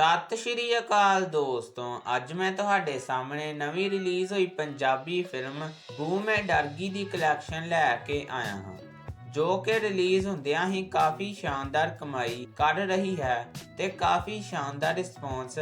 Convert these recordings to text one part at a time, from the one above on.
ਸਤਿ ਸ਼੍ਰੀ ਅਕਾਲ ਦੋਸਤੋ, ਅੱਜ ਮੈਂ ਤੁਹਾਡੇ ਸਾਹਮਣੇ ਨਵੀਂ ਰਿਲੀਜ਼ ਹੋਈ ਪੰਜਾਬੀ ਫਿਲਮ ਬੂ ਮੈਂ ਡਰਗੀ ਦੀ ਕਲੈਕਸ਼ਨ ਲੈ ਕੇ ਆਇਆ ਹਾਂ, ਜੋ ਕਿ ਰਿਲੀਜ਼ ਹੁੰਦਿਆਂ ਹੀ ਕਾਫੀ ਸ਼ਾਨਦਾਰ ਕਮਾਈ ਕਰ ਰਹੀ ਹੈ ਤੇ ਕਾਫੀ ਸ਼ਾਨਦਾਰ ਰਿਸਪੌਂਸ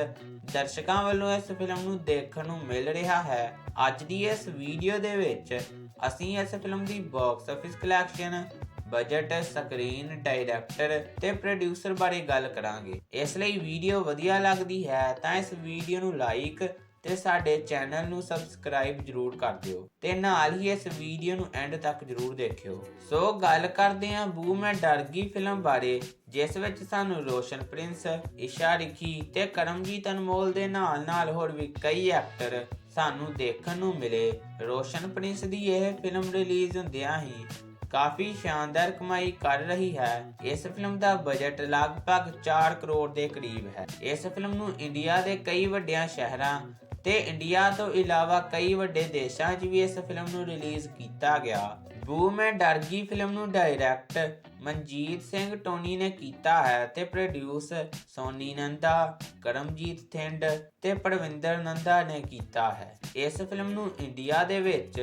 ਦਰਸ਼ਕਾਂ ਵੱਲੋਂ ਇਸ ਫਿਲਮ ਨੂੰ ਦੇਖਣ ਨੂੰ ਮਿਲ ਰਿਹਾ ਹੈ। ਅੱਜ ਦੀ ਇਸ ਵੀਡੀਓ ਦੇ ਵਿੱਚ ਅਸੀਂ ਇਸ ਫਿਲਮ ਦੀ box office collection budget screen director ਤੇ ਪ੍ਰੋਡਿਊਸਰ ਬਾਰੇ ਗੱਲ ਕਰਾਂਗੇ। ਇਸ ਲਈ ਵੀਡੀਓ ਵਧੀਆ ਲੱਗਦੀ ਹੈ ਤਾਂ ਇਸ ਵੀਡੀਓ ਨੂੰ ਲਾਈਕ ਤੇ ਸਾਡੇ ਚੈਨਲ ਨੂੰ ਸਬਸਕ੍ਰਾਈਬ ਜਰੂਰ ਕਰ ਦਿਓ ਤੇ ਨਾਲ ਹੀ ਇਸ ਵੀਡੀਓ ਨੂੰ ਐਂਡ ਤੱਕ ਜਰੂਰ ਦੇਖਿਓ। ਸੋ ਗੱਲ ਕਰਦੇ ਹਾਂ ਬੂ ਮੈਂ ਡਰ ਗਈ ਫਿਲਮ ਬਾਰੇ, ਜਿਸ ਵਿੱਚ ਸਾਨੂੰ ਰੋਸ਼ਨ ਪ੍ਰਿੰਸ ਇਸ਼ਾ ਰਿਖੀ ਤੇ ਕਰਮਜੀਤ ਅਨਮੋਲ ਦੇ ਨਾਲ ਨਾਲ ਹੋਰ ਵੀ ਕਈ ਐਕਟਰ ਸਾਨੂੰ ਦੇਖਣ ਨੂੰ ਮਿਲੇ। ਰੋਸ਼ਨ ਪ੍ਰਿੰਸ ਦੀ ਇਹ ਫਿਲਮ ਰਿਲੀਜ਼ ਹੁੰਦਿਆਂ ਹੀ ਕਾਫੀ ਸ਼ਾਨਦਾਰ ਕਮਾਈ ਕਰ ਰਹੀ ਹੈ। ਇਸ ਫਿਲਮ ਦਾ ਬਜਟ ਲਗਭਗ 4 ਕਰੋੜ ਦੇ ਕਰੀਬ ਹੈ। ਇਸ ਫਿਲਮ ਨੂੰ ਇੰਡੀਆ ਦੇ ਕਈ ਵੱਡਿਆਂ ਸ਼ਹਿਰਾਂ ਤੇ ਇੰਡੀਆ ਤੋਂ ਇਲਾਵਾ ਕਈ ਵੱਡੇ ਦੇਸ਼ਾਂ 'ਚ ਵੀ ਇਸ ਫਿਲਮ ਨੂੰ ਰਿਲੀਜ਼ ਕੀਤਾ ਗਿਆ। ਬੂਮ ਮੈਂ ਡਰ ਫਿਲਮ ਨੂੰ ਡਾਇਰੈਕਟ ਮਨਜੀਤ ਸਿੰਘ ਟੋਨੀ ਨੇ ਕੀਤਾ ਹੈ ਤੇ ਪ੍ਰੋਡਿਊਸ ਸੋਨੀ ਨੰਦਾ, ਕਰਮਜੀਤ ਥਿੰਡ ਤੇ ਪਰਵਿੰਦਰ ਨੰਦਾ ਨੇ ਕੀਤਾ ਹੈ। ਇਸ ਫਿਲਮ ਨੂੰ ਇੰਡੀਆ ਦੇ ਵਿੱਚ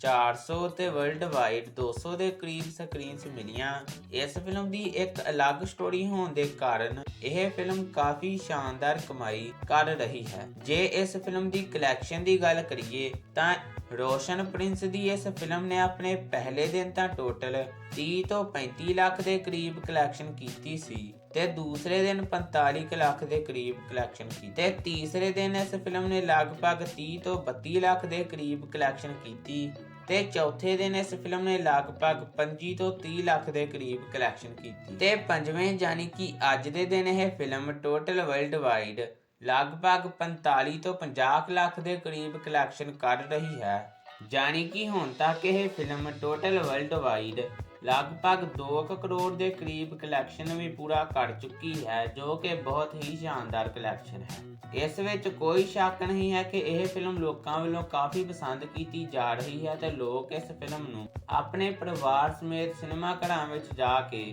400 ਤੇ ਵਰਲਡ ਵਾਈਡ 200 ਦੇ ਕਰੀਬ ਸਕਰੀਨਸ ਮਿਲੀਆਂ। ਇਸ ਫਿਲਮ ਦੀ ਇੱਕ ਅਲੱਗ ਸਟੋਰੀ ਹੋਣ ਦੇ ਕਾਰਨ ਇਹ ਫਿਲਮ ਕਾਫੀ ਸ਼ਾਨਦਾਰ ਕਮਾਈ ਕਰ ਰਹੀ ਹੈ। ਜੇ ਇਸ ਫਿਲਮ ਦੀ ਕਲੈਕਸ਼ਨ ਦੀ ਗੱਲ ਕਰੀਏ ਤਾਂ ਰੋਸ਼ਨ ਪ੍ਰਿੰਸ ਦੀ ਇਸ ਫਿਲਮ ਨੇ ਆਪਣੇ ਪਹਿਲੇ ਦਿਨ ਤਾਂ ਟੋਟਲ 30 ਤੋਂ 35 ਲੱਖ ਦੇ ਕਰੀਬ ਕਲੈਕਸ਼ਨ ਕੀਤੀ ਸੀ ਤੇ ਦੂਸਰੇ ਦਿਨ 45 ਕੁ ਲੱਖ ਦੇ ਕਰੀਬ ਕਲੈਕਸ਼ਨ ਕੀਤੀ ਤੀਸਰੇ ਦਿਨ ਇਸ ਫਿਲਮ ਨੇ ਲਗਭਗ 30 ਤੋਂ 32 ਲੱਖ ਦੇ ਕਰੀਬ ਕਲੈਕਸ਼ਨ ਕੀਤੀ ਤੇ ਚੌਥੇ ਦਿਨ ਇਸ ਫਿਲਮ ਨੇ ਲਗਭਗ 25 ਤੋਂ 30 ਲੱਖ ਦੇ ਕਰੀਬ ਕਲੈਕਸ਼ਨ ਕੀਤੀ ਤੇ ਪੰਜਵੇਂ ਯਾਨੀ ਕਿ ਅੱਜ ਦੇ ਦਿਨ ਇਹ ਫਿਲਮ ਟੋਟਲ ਵਰਲਡ ਵਾਈਡ ਲਗਭਗ 45 ਤੋਂ 50 ਲੱਖ ਦੇ ਕਰੀਬ ਕਲੈਕਸ਼ਨ ਕਰ ਰਹੀ ਹੈ। ਜਾਣੀ ਕਿ ਹੁਣ ਤੱਕ ਇਹ ਫਿਲਮ ਟੋਟਲ ਵਰਲਡ ਵਾਈਡ ਲਗਭਗ 2 ਕਰੋੜ ਦੇ ਕਰੀਬ ਕਲੈਕਸ਼ਨ ਵੀ ਪੂਰਾ ਕਰ ਚੁੱਕੀ ਹੈ, ਜੋ ਕਿ ਬਹੁਤ ਹੀ ਸ਼ਾਨਦਾਰ ਕਲੈਕਸ਼ਨ ਹੈ। ਇਸ ਵਿੱਚ ਕੋਈ ਸ਼ੱਕ ਨਹੀਂ ਹੈ ਕਿ ਇਹ ਫਿਲਮ ਲੋਕਾਂ ਵੱਲੋਂ ਕਾਫੀ ਪਸੰਦ ਕੀਤੀ ਜਾ ਰਹੀ ਹੈ ਤੇ ਲੋਕ ਇਸ ਫਿਲਮ ਨੂੰ ਆਪਣੇ ਪਰਿਵਾਰ ਸਮੇਤ ਸਿਨੇਮਾ ਘਰਾਂ ਵਿੱਚ ਜਾ ਕੇ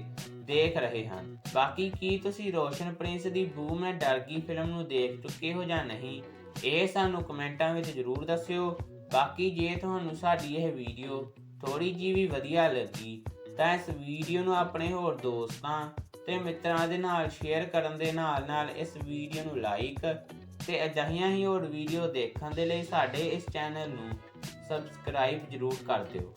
ਦੇਖ ਰਹੇ ਹਨ। ਬਾਕੀ ਕੀ ਤੁਸੀਂ ਰੋਸ਼ਨ ਪ੍ਰਿੰਸ ਦੀ ਬੂ ਮੈਂ ਡਰ ਗਈ ਫਿਲਮ ਨੂੰ ਦੇਖ ਚੁੱਕੇ ਹੋ ਜਾਂ ਨਹੀਂ, ਇਹ ਸਾਨੂੰ ਕਮੈਂਟਾਂ ਵਿੱਚ ਜ਼ਰੂਰ ਦੱਸਿਓ। ਬਾਕੀ ਜੇ ਤੁਹਾਨੂੰ ਸਾਡੀ ਇਹ ਵੀਡੀਓ ਥੋੜੀ ਜੀ ਵੀ ਵਧੀਆ ਲੱਗੀ, ਤਾਂ ਇਸ ਵੀਡੀਓ ਨੂੰ ਆਪਣੇ ਹੋਰ ਦੋਸਤਾਂ ਤੇ ਮਿੱਤਰਾਂ ਦੇ ਨਾਲ ਸ਼ੇਅਰ ਕਰਨ ਦੇ ਨਾਲ ਨਾਲ ਇਸ ਵੀਡੀਓ ਨੂੰ ਲਾਈਕ ਤੇ ਅਜਿਹੀਆਂ ਹੀ ਹੋਰ ਵੀਡੀਓ ਦੇਖਣ ਦੇ ਲਈ ਸਾਡੇ ਇਸ ਚੈਨਲ ਨੂੰ ਸਬਸਕ੍ਰਾਈਬ ਜ਼ਰੂਰ ਕਰ ਦਿਓ।